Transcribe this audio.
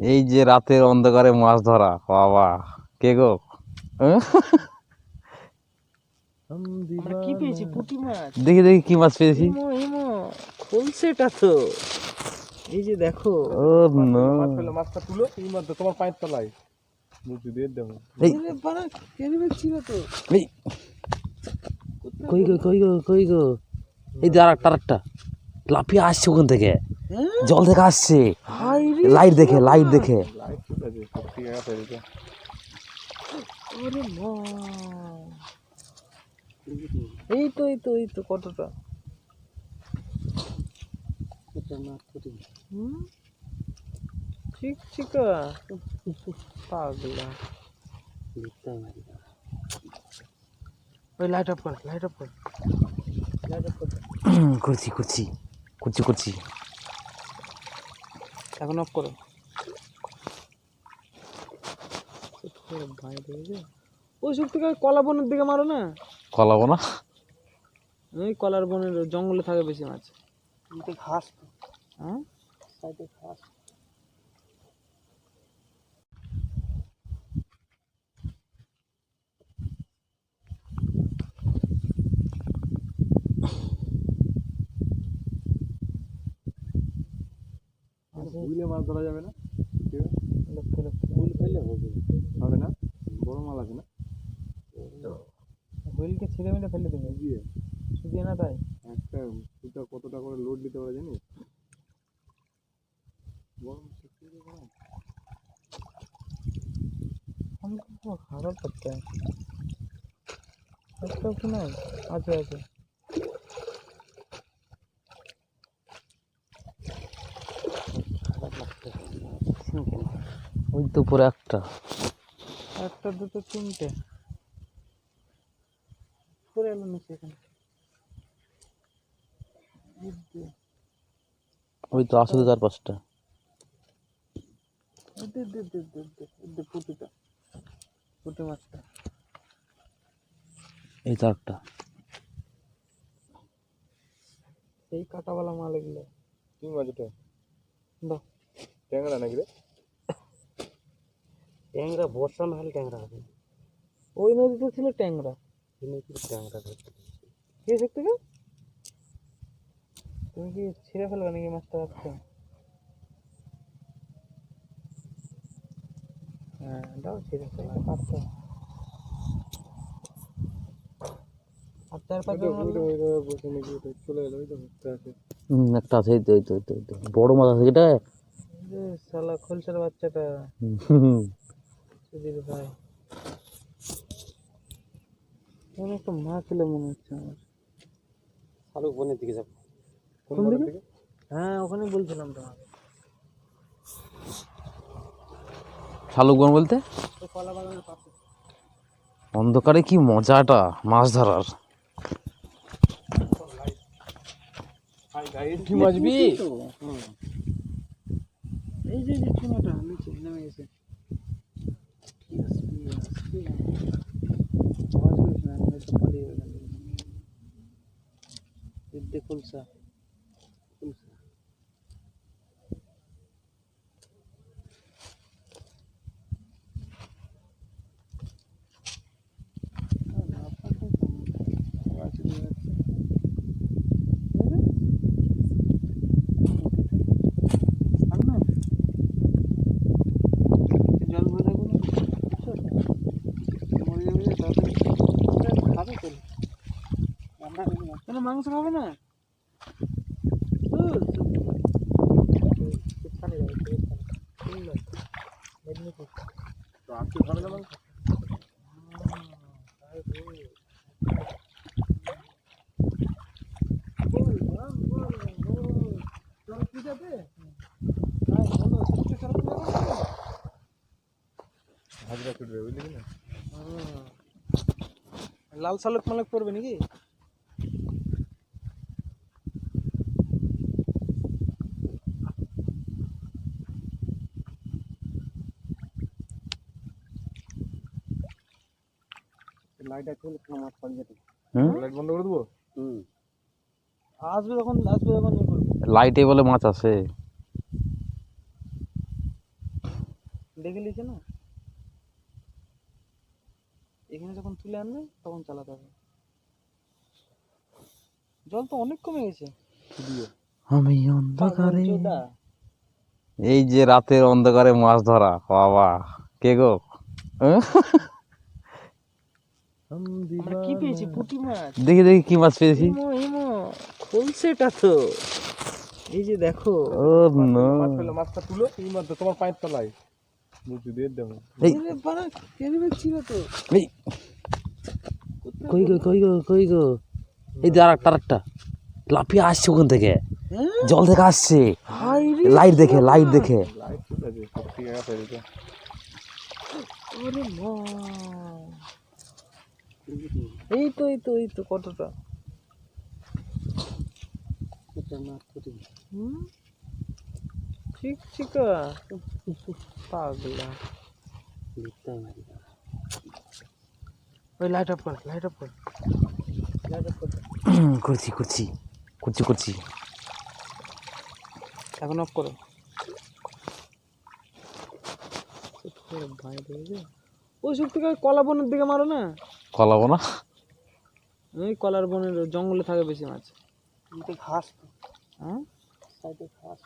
এই যে রাতের অন্ধকারে মাছ ধরা বাবা। কে গো? হ্যাঁ? কি পেয়েছি? পুঁটি মাছ? দেখি দেখি কি মাছ পেয়েছি। ইমো তো। এই যে দেখো ও নো। মাছটা তুলো। এই মাছ তোমার পায়ের তলায়। বুঝছি দিয়ে দেবো। এই। বাড়া কেরিবে ছিল তো। এই। কই গো কই গো কই গো? এই যে আর একটা আরেকটা। লাফিয়ে আসছে ওখান থেকে। হ্যাঁ? জল থেকে আসছে। হাই লাইট দেখে লাইট দেখে লাইট ঠিক আছে সব ঠিক আছে এটা ওরে মা এই তো এই তো এই তো কতটা? হুম? ঠিক ঠিক পাগলা। ওই লাইট অফ কর লাইট অফ কর লাইট অফ কর। করছি করছি করছি করছি। এখন অফ করো। ওই সব থেকে কলা বনের দিকে মারো না? কলা বনা? ওই কলার বনের জঙ্গলে থাকে বেশি মাছ। ঘাস। হ্যাঁ সাইডে ঘাস বুঝলে মাছ ধরা যাবে না লক্ষ্য লক্ষ্য ফুল ফেলে হবে হবে না বড় মাল আছে না হুইলকে ছিঁড়ে মিলে ফেলে দেবে দিয়ে শুধিয়ে না তাই একটা সুতা কতটা করে লোড দিতে পারে জানিস বড় মাছ কি করে বানায়? हमको खाना पड़ता है अच्छा सुना है अच्छा अच्छा ওই তো একটা। একটা দুটো তিনটে। পরে এলো নিচে এখানে? ওই তো আসলে চার পাঁচটা। এই দে, দে, দে, দে, দে, এই দে পুঁটিটা। পুঁটি মাছটা। এই তো একটা এই কাটাওয়ালা মাল এগুলো। কি মাছ এটা? ট্যাংরা নাকি রে? ট্যাংরা বর্ষা না হলে ট্যাংরা হবে। ওই নদীতে ছিল ট্যাংরা। ট্যাংরা কে দেখতে গো? তুমি কি ছিঁড়ে ফেলবে নাকি মাছটা রাখছো হ্যাঁ দাও ছিঁড়ে ফেলে কাটতে আর চার পাঁচ জন হলে- বসে নাকি ওটা চলে এলো ওই তো একটা আছে তো বড় মাছ আছে এটা? এই শালা খোলসার বাচ্চাটা। সুধীর ভাই। মনে একটা মাছ ছিল মনে হচ্ছে আমার। শালুক বনের দিকে যাব। কোন কোন বনের দিকে? দিকে? হ্যাঁ ওখানে বলছিলাম তোমাকে। শালুকবন বলতে? কলা বাগানের পাশে। অন্ধকারে কি মজাটা মাছ ধরার। কি মাছবি এই যে যে চুনাটা নিচে নেমে গেছে। খাবে তো কেন মাংস খাবে না ধুর, পেট খালি যাবে, পেট খালি। শুনলে? মেদিনীপুর। তো আজকে ভালো না বল, বল, বল, বল। জল কি যাবে? হ্যাঁ, বলো, সত্যি জল কি যাবে? হাজরা ছুটবে বুঝলি কি না হুম। লাল শালক মালক পড়বে নাকি পাওয়া যেত হুম? লাইট বন্ধ করে দেবো? হুম। আসবে যখন আসবে যখন করবে। লাইটে বলে মাছ আছে। দেখে লিছে না? এখানে যখন তুলে আনবে তখন চালাতে হবে। জল তো অনেক কমে গেছে। আমি অন্ধকারে। এই যে রাতের অন্ধকারে মাছ ধরা বাবা। কে গো? হ্যাঁ? আমরা কি পেয়েছি? পুঁটি মাছ। দেখি দেখি কি মাছ পেয়েছি? ইমো তো। এই যে দেখো ও নো। মাছ পেলে মাছটা তুলো। এই মাছ তোমার পায়ের তলায়। বুঝছি দিয়ে দেবো এই। কেন ছিল তো। এই। কই গো কই গো কই গো? এই যে আরেকটা আরেকটা। লাফিয়ে আসছে ওখান থেকে। হ্যাঁ? জল থেকে আসছে। হাই লাইট দেখে লাইট দেখে। লাইট ঠিক আছে সব ঠিক আছে এটা ওরে মা এই তো এই তো এই তো কতটা? হুম? ঠিক ঠিক পাগলা। ওই লাইট অফ কর লাইট অফ কর। লাইট অফ কর। করছি করছি করছি করছি। এখন অফ করো। ভয় দেখেছে ওই সুখ থেকে কলা বনের দিকে মারো না? কলা বনা? ওই কলার বনের জঙ্গলে থাকে বেশি মাছ। ঘাস হ্যাঁ? ঘাস।